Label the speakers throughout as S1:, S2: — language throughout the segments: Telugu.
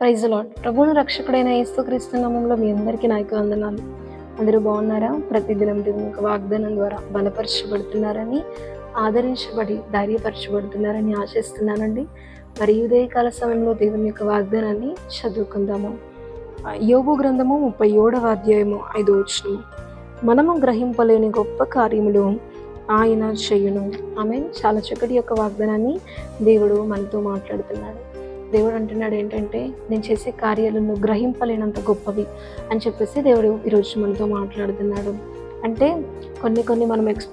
S1: ప్రైజ్ లాడ్ ప్రభువును రక్షకుడైన యేసుక్రీస్తు నామంలో మీ అందరికీ నాయకు వందనాలు. అందరూ బాగున్నారా? ప్రతిదినం దేవుని యొక్క వాగ్దానం ద్వారా బలపరచబడుతున్నారని ఆదరించబడి ధైర్యపరచబడుతున్నారని ఆశిస్తున్నానండి. మరి ఉదయకాల సమయంలో దేవుని యొక్క వాగ్దానాన్ని చదువుకుందాము. యోగు గ్రంథము ముప్పై ఏడవ అధ్యాయము ఐదో వచనము. మనము గ్రహింపలేని గొప్ప కార్యములు ఆయన చేయును. ఆమె చాలా చక్కటి యొక్క వాగ్దానాన్ని దేవుడు మనతో మాట్లాడుతున్నాడు. దేవుడు అంటున్నాడు ఏంటంటే నేను చేసే కార్యాలు నువ్వు గ్రహింపలేనంత గొప్పవి అని చెప్పేసి దేవుడు ఈరోజు మనతో మాట్లాడుతున్నాడు. అంటే కొన్ని కొన్ని మనం ఎక్స్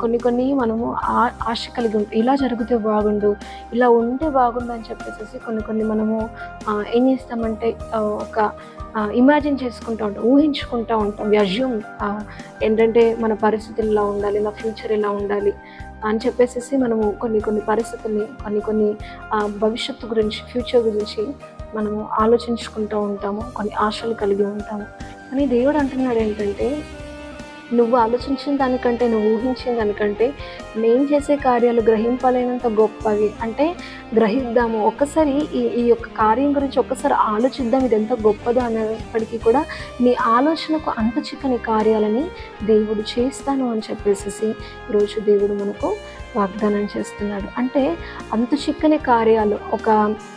S1: కొన్ని కొన్ని మనము ఆ- ఆశ కలిగి ఉంటాం ఇలా జరిగితే బాగుండు ఇలా ఉంటే బాగుండు అని చెప్పేసి కొన్ని కొన్ని మనము ఏం చేస్తామంటే ఒక ఇమాజిన్ చేసుకుంటూ ఉంటాం ఊహించుకుంటూ ఉంటాం. అజ్యూమ్ ఏంటంటే మన పరిస్థితులు ఇలా ఉండాలి నా ఫ్యూచర్ ఇలా ఉండాలి అని చెప్పేసి మనము కొన్ని కొన్ని పరిస్థితుల్ని కొన్ని కొన్ని భవిష్యత్తు గురించి ఫ్యూచర్ గురించి మనము ఆలోచించుకుంటూ ఉంటాము కొన్ని ఆశలు కలిగి ఉంటాము. కానీ దేవుడు అంటున్నాడు ఏంటంటే నువ్వు ఆలోచించిన దానికంటే నువ్వు ఊహించిన దానికంటే నేను చేసే కార్యాలు గ్రహింపలేనంత గొప్పవి. అంటే గ్రహిద్దాము. ఒక్కసారి ఈ ఈ యొక్క కార్యం గురించి ఒక్కసారి ఆలోచిద్దాం. ఇది ఎంత గొప్పదో అనేప్పటికీ కూడా మీ ఆలోచనకు అంత చిక్కని కార్యాలని దేవుడు చేస్తాను అని చెప్పేసి ఈరోజు దేవుడు మనకు వాగ్దానం చేస్తున్నాడు. అంటే అంత చిక్కని కార్యాలు ఒక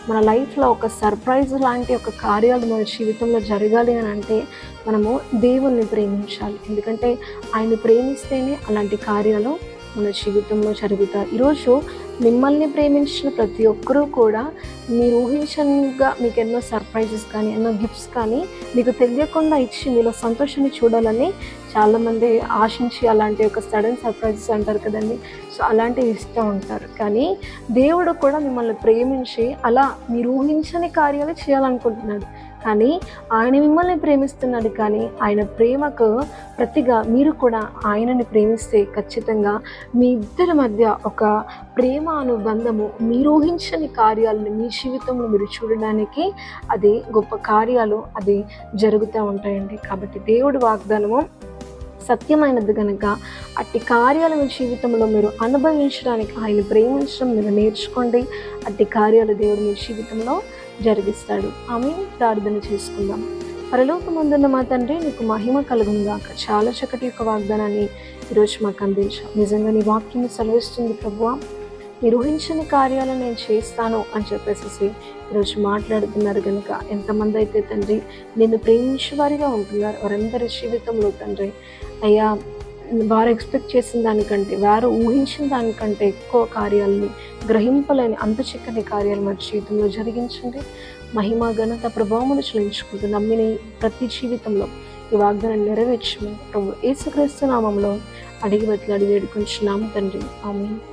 S1: మన లైఫ్లో ఒక సర్ప్రైజ్ లాంటి ఒక కార్యాలు మన జీవితంలో జరగాలి అని అంటే మనము దేవుణ్ణి ప్రేమించాలి. ఎందుకంటే ఆయన ప్రేమిస్తేనే అలాంటి కార్యాలు మన జీవితంలో జరుగుతాయి. ఈరోజు మిమ్మల్ని ప్రేమించిన ప్రతి ఒక్కరూ కూడా మీరు ఊహించగా మీకు ఎన్నో సర్ప్రైజెస్ కానీ ఎన్నో గిఫ్ట్స్ కానీ మీకు తెలియకుండా ఇచ్చి మీలో సంతోషాన్ని చూడాలని చాలామంది ఆశించి అలాంటి ఒక సడన్ సర్ప్రైజెస్ అంటారు కదండి. సో అలాంటివి ఇస్తూ ఉంటారు. కానీ దేవుడు కూడా మిమ్మల్ని ప్రేమించి అలా మీరు ఊహించని కార్యాలు చేయాలనుకుంటున్నాడు. కానీ ఆయన మిమ్మల్ని ప్రేమిస్తున్నాడు కానీ ఆయన ప్రేమకు ప్రతిగా మీరు కూడా ఆయనని ప్రేమిస్తే ఖచ్చితంగా మీ ఇద్దరి మధ్య ఒక ప్రేమ అనుబంధము మీరు ఊహించని కార్యాలను మీ జీవితంలో మీరు చూడడానికి అది గొప్ప కార్యాలు అది జరుగుతూ ఉంటాయండి. కాబట్టి దేవుడి వాగ్దానము సత్యమైనది కనుక అట్టి కార్యాలు మీ జీవితంలో మీరు అనుభవించడానికి ఆయన ప్రేమించడం మీరు నేర్చుకోండి. అట్టి కార్యాలు దేవుడు మీ జీవితంలో జరిగిస్తాడు. ఆమె ప్రార్థన చేసుకుందాం. పరలోకమందున్న మా తండ్రి నీకు మహిమ కలుగుందాక చాలా చక్కటి యొక్క వాగ్దానాన్ని ఈరోజు మాకు అందించాం నిజంగా నీ వాక్యం సెలవిస్తుంది ప్రభువా. మీరు ఊహించని కార్యాలను నేను చేస్తాను అని చెప్పేసి ఈరోజు మాట్లాడుతున్నారు కనుక ఎంతమంది అయితే తండ్రి నిన్ను ప్రేమించే వారిగా ఉంటున్నారు. వారందరి జీవితంలో తండ్రి అయ్యా వారు ఎక్స్పెక్ట్ చేసిన దానికంటే వారు ఊహించిన దానికంటే ఎక్కువ కార్యాలని గ్రహింపలేని అంత చిక్కని కార్యాలు మన జీవితంలో జరిగించండి. మహిమ ఘనత ప్రభావములు చెల్లించుకుంటూ నమ్మిన ప్రతి జీవితంలో ఈ వాగ్దానం నెరవేర్చమని ప్రభు ఏసుక్రీస్తు నామంలో అడిగి బతిలాడి వేడుకొంచున్నాము తండ్రి. ఆమె